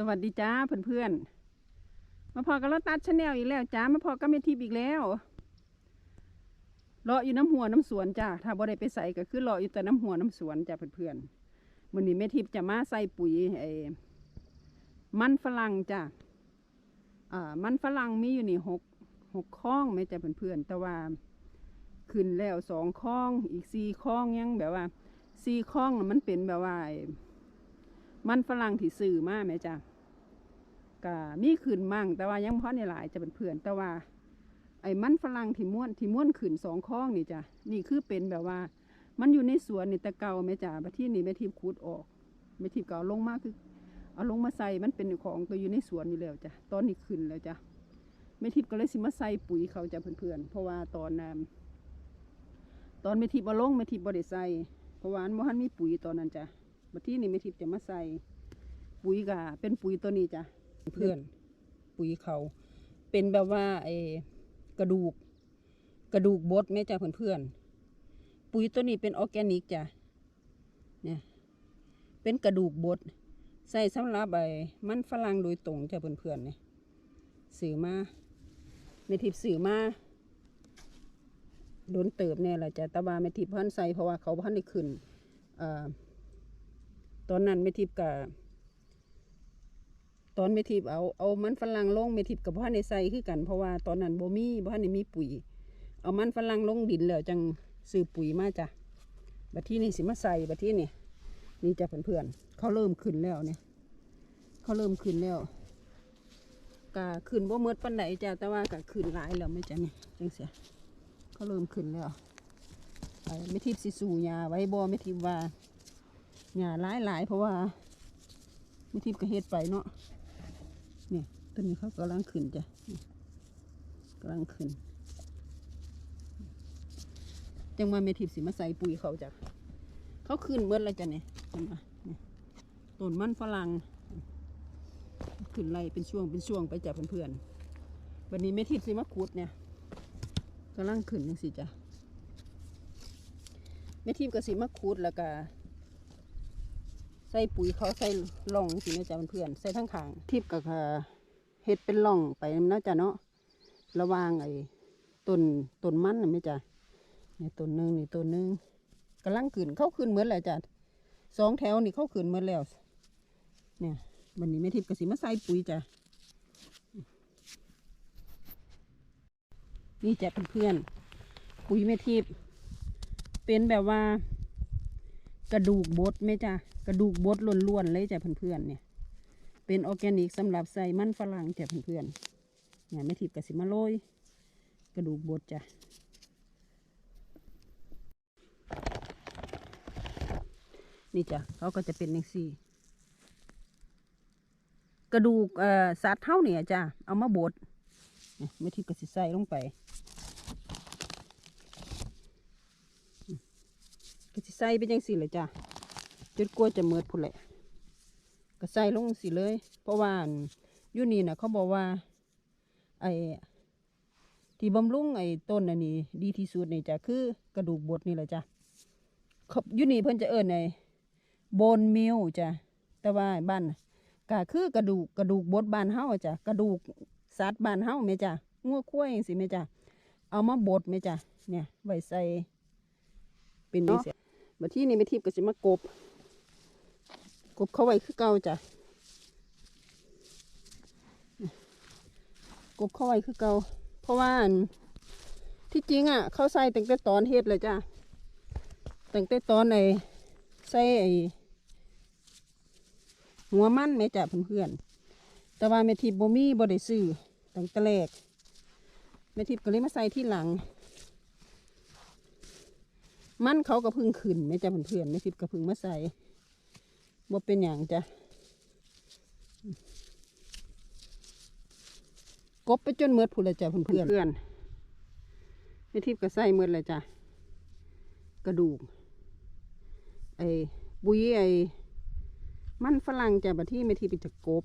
สวัสดีจ้าเพื่อนๆมาพอกับรถตัดชาแนลอีกแล้วจ้ามาพอกับเมทิพย์อีกแล้วเลาะอยู่น้ำหัวน้ำสวนจ้าถ้าบ่ได้ไปใส่ก็คือเลาะอยู่แต่น้ำหัวน้ำสวนจ้าเพื่อนๆวันนี้เมทิพย์จะมาใส่ปุ๋ยไอ้มันฝรั่งจ้าอ่ามันฝรั่งมีอยู่นี่หกหกข้องไหมจ้าเพื่อนๆแต่ว่าขึ้นแล้วสองข้องอีกสี่ข้องยังแบบว่าสี่ข้องมันเป็นแบบว่า มันฝรั่งที่ซื้อมาแม่จ้ะก็มีขึ้นมั่ง แต่ว่ายังเพอในหลายจะเป็นเพื่อนแต่ว่า ไอ้มันฝรั่งที่ม้วนที่ม้วนขึ้นสองข้องนี่จ้ะนี่คือเป็นแบบว่า มันอยู่ในสวนนี่แต่เก่าแม่จ้ะบัดที่นี่แม่ทิพย์ขุดออกแม่ทิพก็เอาลงมากคือ เอาลงมาใส่มันเป็นของตัวอยู่ในสวนอยู่แล้วจ้ะตอนนี้ขึ้นแล้วจ้ะแม่ทิพย์ก็เลยสิมาใส่ปุ๋ยเขาจะเพื่อนๆเพราะว่าตอนนั้นตอนแม่ทิพย์เอาลงแม่ทิพบ่ได้ใส่เพราะว่ามันบ่ทันมีปุ๋ยตอนนั้นจ้ะ บัดที่นี่แม่ทิพย์จะมาใส่ปุ๋ยกะเป็นปุ๋ยตัวนี้จ้ะเพื่อนปุ๋ยเขาเป็นแบบว่าไอกระดูก กระดูกบดแม่จ้ะเพื่อนเพื่อนปุ๋ยตัวนี้เป็นออร์แกนิกจ้ะเนี่ยเป็นกระดูกบดใส่สำหรับไอ้มันฝรั่งโดยตรงจ้ะเพื่อนเพื่อนเนี่ยสื่อมาแม่ทิพย์สื่อมาโดนเติบแน่แหละจ้ะตะบาแม่ทิพย์พันใส่เพราะว่าเขาพันได้ขึ้นอ่อ ตอนนั้นเมทิพกับตอนเมทิพย์เอาเอามันฝรั่งลงเมทิพย์กับพ่อในใส่คือกันเพราะว่าตอนนั้นโบมีพ่อในมีปุ๋ย เอามันฝรั่งลงดินแล้วจังซื้อปุ๋ยมาจ้ะบัดที่นี่สิมาใส่บัดที่นี่นี่จะเพื่อนๆเขาเริ่มขึ้นแล้วเนี่ย เขาเริ่มขึ้นแล้วกะขึ้นบ่เมืดปันไหนจ้ะแต่ว่ากะขึ้นหลายแล้วไม่จ้ะนี่จังเสียเขาเริ่มขึ้นแล้วไม่ทิพย์สิสู่ยาไว้บ่ไม่ทิพว่า หญ้าหลายหลายๆเพราะว่าไม่ทิพย์ก็เฮ็ดไปเนาะเนี่ยต้นนี้เขากำลังขึ้นจ้ะกำลังขึ้น จังว่าเมทิพสิมาใส่ปุ๋ยเขาจ้ะเขาขึ้นเมื่อไรจ้ะเนี่ยต้นมันฝรั่งขึ้นไรเป็นช่วงเป็นช่วงไปจ้ะเพื่อนๆวันนี้เมทิพสิมาขุดเนี่ยกำลังขึ้นยังสิจ้ะเมทิพย์ก็สิมาขุดแล้วก็ ใส่ปุ๋ยเขาใส่ล่องสินะจ๊ะเพื่อนๆใส่ทั้งขางทิพย์ก็คือเฮ็ดเป็นล่องไปนะจ๊ะเนาะระวางไอ้ต้นต้นมันน่ะไหมจ๊ะนี่ต้นหนึ่งนี่ต้นหนึ่งกำลังขึ้นเข้าขึ้นเหมือนแล้วจ้ะสองแถวนี่เข้าขึ้นเหมือนแล้ว เนี่ยวันนี้แม่ทิพย์ก็สิมาใส่ปุ๋ยจ้ะนี่จ้ะเพื่อนๆปุ๋ยแม่ทิพย์เป็นแบบว่า กระดูกบดไหมจ้ะกระดูกบดล้วนๆเลยจ้ะเพื่อนๆเนี่ย เป็นออร์แกนิกสำหรับใส่มันฝรั่งจ้ะเพื่อนๆเนี่ยไม่ทิพย์กสิมาโรยกระดูกบดจ้ะนี่จ้ะเขาก็จะเป็นอย่างสี่กระดูกเอ่อสัตว์เท่าเนี่ยจ้ะเอามาบดไม่ทิพย์กสิใส่ลงไป ก็สิใส่ไปจังสิเลยจ้ะจนกลัวจะเมิดพุ่นแหละก็ใส่ลงสิเลย เพราะว่าอยู่นี่นะเขาบอกว่า ไอ้ที่บำรุงไอ้ต้นอันนี้ ดีที่สุดนี่จ้ะคือกระดูกบดนี่แหละจ้ะเขาอยู่นี่เพิ่นจะเอิ้นโบนมิลจ้ะแต่ว่าบ้านก็คือกระดูกกระดูกบดบ้านเฮาจ้ะกระดูกสัตว์บ้านเฮาแม่จ้ะงัวควายจังซี่แม่จ้ะเอามาบดแม่จ้ะเนี่ยไว้ใส่เป็นนี่เสีย บัดที่นี่ไม่ทิพก็สิมากบ กบเข้าไว้คือเก่าจ้ะกบเข้าไว้คือเก่าเพราะว่าที่จริงอะ เขาใส่ตั้งแต่ตอนเฮ็ดเลยจ้ะตั้งแต่ตอนไอ้ใส่ไอ้หัวมันแม่จ้ะเพื่อนๆแต่ว่าแม่ทิพบ่มีบ่ได้ซื้อตั้งแต่แรกแม่ทิพก็เลยมาใส่ที่หลัง มันเขาก็เพึ่งขึ้นไม่จ้ะเพื่อนๆไม่ทิพย์ก็เพึ่งมาใส่บ่เป็นอย่างจ้ะกบไปจนเมือดพูนเลยจ้ะเพื่อนๆเพื่อนๆไม่ทิพย์ก็ใส่เมือดเลยจ้ะกระดูก ไอ้บุยไอ้มันฝรั่งจ้ะบัดที่ไม่ทิพย์ไปจะกบ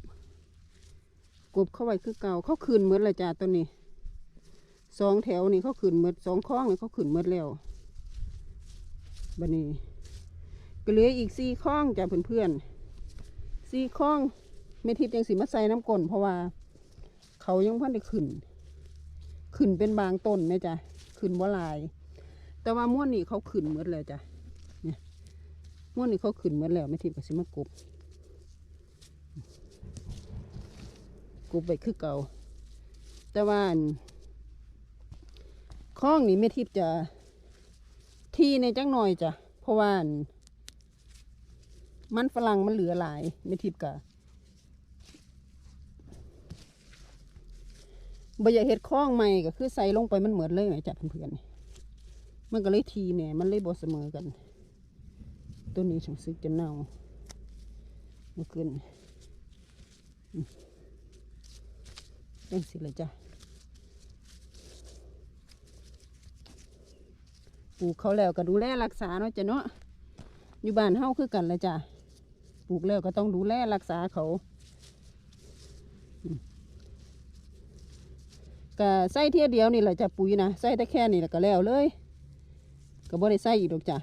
กบเข้าไว้คือเก่าเขาขึ้นเมือดเลยจ้ะตัวนี้สองแถวนี่เขาขึ้นเมือดสองข้องนี่เขาขึ้นเมือดแล้ว บันนี้ก็เหลืออีกสี่ข้องจ้ะเพื่อนๆสี่ข้องแม่ทิพย์ยังสิมาใส่น้ำกลนเพราะว่า เขายังพันได้ขึ้น ขึ้นเป็นบางต้นแม่จ้ะขึ้นบ่ลาย แต่ว่าม่วนนี่เขาขึ้นหมดแล้วจ้ะเนี่ยม่วนนี่เขาขึ้นหมดแล้วแม่ทิพย์ก็สิมากบกบไปคือเก่า แต่ว่าอันคลองนี่แม่ทิพย์จะ ที่ในจังหน่อยจ้ะเพราะว่า มันฝรั่งมันเหลือหลายไม่ทิพกะบอยากเห็ดคล้องใหม่ก็คือใส่ลงไปมันเหมือนเลยไหมจ้ะเพื่อนๆมันก็เลยทีเนี่ยมันเลยบเสมอกัน ตัวนี้ฉันซึกจะเน่าเมื่อคืนอืมจังสิเลยจ้ะ ปลูกเขาแล้วก็ดูแลรักษาเนาะจ้ะเนาะอยู่บ้านเฮาคือกันละจ้ะปลูกแล้วก็ต้องดูแลรักษาเขาก็ใส่เทียเดียวนี่แหละจ้ะปุ๋ยนะใส่แต่แค่นี้แหละก็แล้วเลยก็บ่ได้ใส่อีกดอกจ้ะ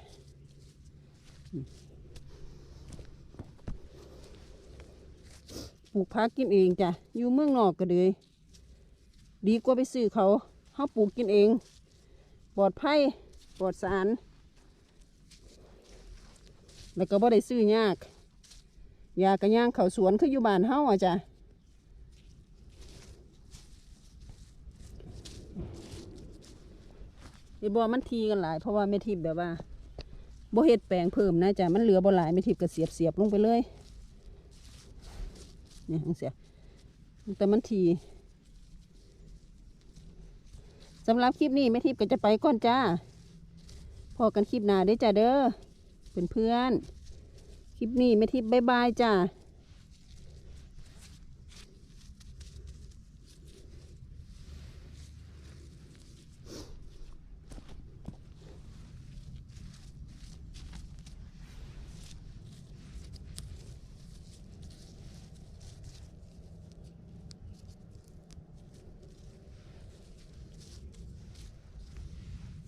ปลูกพักกินเองจ้ะอยู่เมืองนอกก็เลยดีกว่าไปซื้อเขาเฮาปลูกกินเอง ปลอดภัย ปลอดสาร แล้วก็บ่ได้ซื้อยากยากระย่างเขาสวนคืออยู่บ้านเฮาอะจ้ะไอ้บ่มันทีกันหลายเพราะว่าไม่ทิพย์แบบว่าบ่เฮ็ดแปลงเพิ่มนะจ้ะมันเหลือบ่หลายไม่ทิพย์ก็เสียบเสียบลงไปเลยเนี่ยเสียแต่มันทีสำหรับคลิปนี้แม่ทิพย์ก็จะไปก่อนจ้า พอกันคลิปหน้าได้จ้ะเด้อเพื่อนเพื่อนๆคลิปนี้ไม่ทิพย์บายบายจ้า